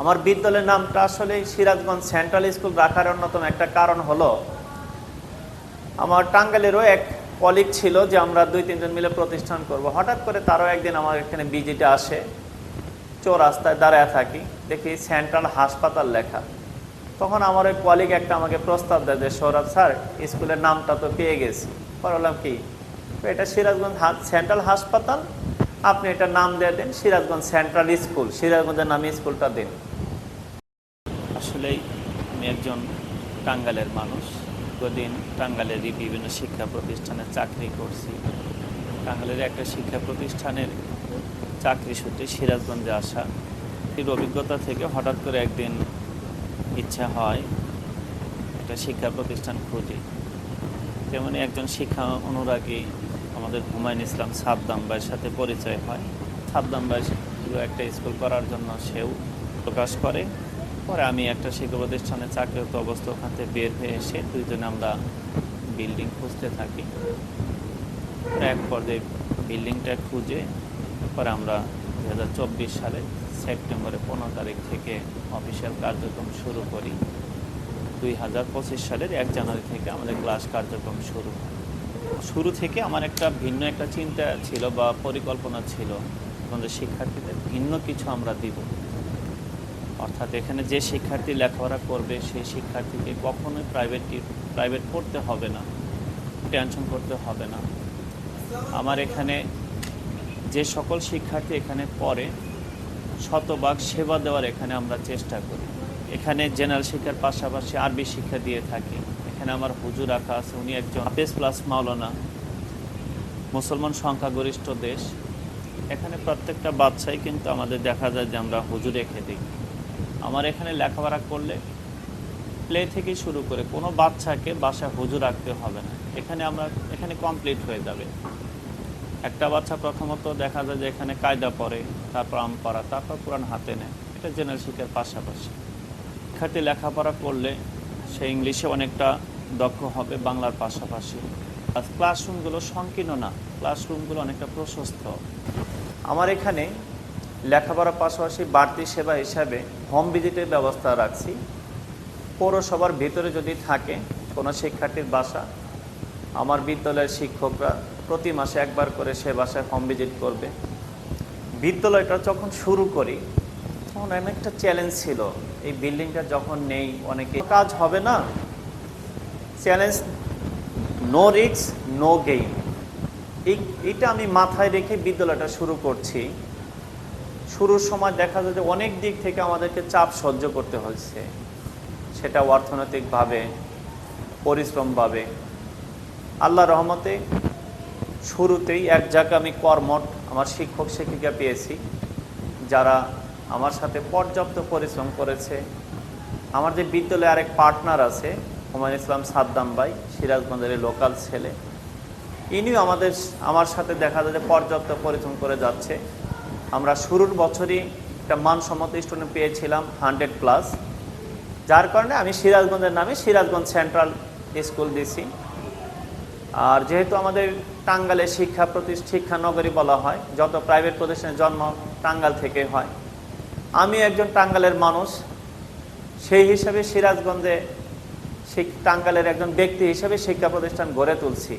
আমার বিদ্যালয়ের নামটা আসলে সিরাজগঞ্জ সেন্ট্রাল স্কুল রাখার অন্যতম একটা কারণ হলো, আমার টাঙ্গালেরও এক কলিগ ছিল যে আমরা দুই, তিনজন মিলে প্রতিষ্ঠান করব। হঠাৎ করে তারও একদিন আমার এখানে বিজিটা আসে, চৌরাস্তায় দাঁড়ায় থাকি, দেখি সেন্ট্রাল হাসপাতাল লেখা। তখন আমার ওই কলিগ একটা আমাকে প্রস্তাব দেয় যে, সৌরভ স্যার, স্কুলের নামটা তো পেয়ে গেছি। পরে বললাম, কি? এটা সিরাজগঞ্জ সেন্ট্রাল হাসপাতাল আপনি এটা নাম দিয়ে দেন, সিরাজগঞ্জ সেন্ট্রাল স্কুল। সিরাজগঞ্জের নামে স্কুলটা দিন। আসলেই আমি একজন টাঙ্গালের মানুষ। দীর্ঘদিন টাঙ্গালেরই বিভিন্ন শিক্ষা প্রতিষ্ঠানে চাকরি করছি। টাঙ্গালের একটা শিক্ষা প্রতিষ্ঠানের চাকরি সূত্রে সিরাজগঞ্জে আসা। এর অভিজ্ঞতা থেকে হঠাৎ করে একদিন ইচ্ছা হয় একটা শিক্ষা প্রতিষ্ঠান খুঁজি। তেমনি একজন শিক্ষা অনুরাগী আমাদের হুমায়ুন ইসলাম সাদ্দাম ভাইয়ের সাথে পরিচয় হয়। সাদ্দাম ভাই একটা স্কুল করার জন্য সেও প্রকাশ করে। পরে আমি একটা শিক্ষা প্রতিষ্ঠানে চাকরিরত অবস্থা ওখান থেকে বের হয়ে এসে দুইজনে আমরা বিল্ডিং খুঁজতে থাকি। এক পর্যায়ে বিল্ডিংটা খুঁজে, পরে আমরা দু হাজার চব্বিশ সালে সেপ্টেম্বরে পনেরো তারিখ থেকে অফিসিয়াল কার্যক্রম শুরু করি। দুই হাজার পঁচিশ সালের এক জানুয়ারি থেকে আমাদের ক্লাস কার্যক্রম শুরু হয়। শুরু থেকে আমার একটা ভিন্ন একটা চিন্তা ছিল বা পরিকল্পনা ছিল আমাদের শিক্ষার্থীদের ভিন্ন কিছু আমরা দিব। অর্থাৎ এখানে যে শিক্ষার্থী লেখাপড়া করবে, সেই শিক্ষার্থীকে কখনোই প্রাইভেট প্রাইভেট পড়তে হবে না টেনশন করতে হবে না। আমার এখানে যে সকল শিক্ষার্থী এখানে পড়ে, শতভাগ সেবা দেওয়ার এখানে আমরা চেষ্টা করি। এখানে জেনারেল শিক্ষার পাশাপাশি আরবি শিক্ষা দিয়ে থাকি। এখানে আমার হুজুর রাখা আছে, উনি একজন হাফেজ প্লাস মাওলানা। মুসলমান সংখ্যাগরিষ্ঠ দেশ। এখানে প্রত্যেকটা বাচ্চাই কিন্তু আমাদের দেখা যায় যে আমরা হুজুর রেখে দিই। আমার এখানে লেখাপড়া করলে প্লে থেকে শুরু করে, কোনো বাচ্চাকে বাসায় হুজুর রাখতে হবে না। এখানে আমরা, এখানে কমপ্লিট হয়ে যাবে। একটা বাচ্চা প্রথমত দেখা যায় যে এখানে কায়দা পড়ে, তারপর আম পড়া, তারপর কোরআন হাতে নেয়। এটা জেনারেল শিক্ষার পাশাপাশি। শিক্ষার্থী লেখাপড়া করলে সে ইংলিশে অনেকটা দক্ষ হবে বাংলার পাশাপাশি। ক্লাসরুমগুলো সংকীর্ণ না ক্লাসরুমগুলো অনেকটা প্রশস্ত। আমার এখানে লেখাপড়ার পাশাপাশি বাড়তি সেবা হিসাবে হোম ভিজিটের ব্যবস্থা রাখছি। পৌরসভার ভিতরে যদি থাকে কোনো শিক্ষার্থীর বাসা, আমার বিদ্যালয়ের শিক্ষকরা প্রতি মাসে একবার করে সে বাসায় হোম ভিজিট করবে। বিদ্যালয়টা যখন শুরু করি তখন অনেকটা চ্যালেঞ্জ ছিল, এই বিল্ডিংটা যখন নেই, অনেকে কাজ হবে না। চ্যালেঞ্জ নো রিক্স নো গেইন এই এটা আমি মাথায় রেখে বিদ্যালয়টা শুরু করছি। শুরুর সময় দেখা যায় যে অনেক দিক থেকে আমাদেরকে চাপ সহ্য করতে হয়েছে সেটা অর্থনৈতিকভাবে, পরিশ্রমভাবে। আল্লাহ রহমতে শুরুতেই এক জায়গায় আমি কর্মট আমার শিক্ষক, শিক্ষিকা পেয়েছি। যারা আমার সাথে পর্যাপ্ত পরিশ্রম করেছে। আমার যে বিদ্যালয়ে আরেক পার্টনার আছে, হুমায়ুন ইসলাম সাদ্দাম ভাই, সিরাজগঞ্জের লোকাল ছেলে। ইনিও আমাদের, আমার সাথে দেখা যায় যে পর্যাপ্ত পরিশ্রম করে যাচ্ছে। আমরা শুরুর বছরই একটা মানসম্মত স্টুডেন্ট পেয়েছিলাম হান্ড্রেড প্লাস যার কারণে আমি সিরাজগঞ্জের নামে সিরাজগঞ্জ সেন্ট্রাল স্কুল দিছি। আর যেহেতু আমাদের টাঙ্গালে শিক্ষা প্রতি শিক্ষা নগরী বলা হয়, যত প্রাইভেট প্রতিষ্ঠানের জন্ম টাঙ্গাল থেকে হয়। আমি একজন টাঙ্গালের মানুষ। সেই হিসাবে সিরাজগঞ্জে সেই টাঙ্গালের একজন ব্যক্তি হিসাবে শিক্ষা প্রতিষ্ঠান গড়ে তুলছি।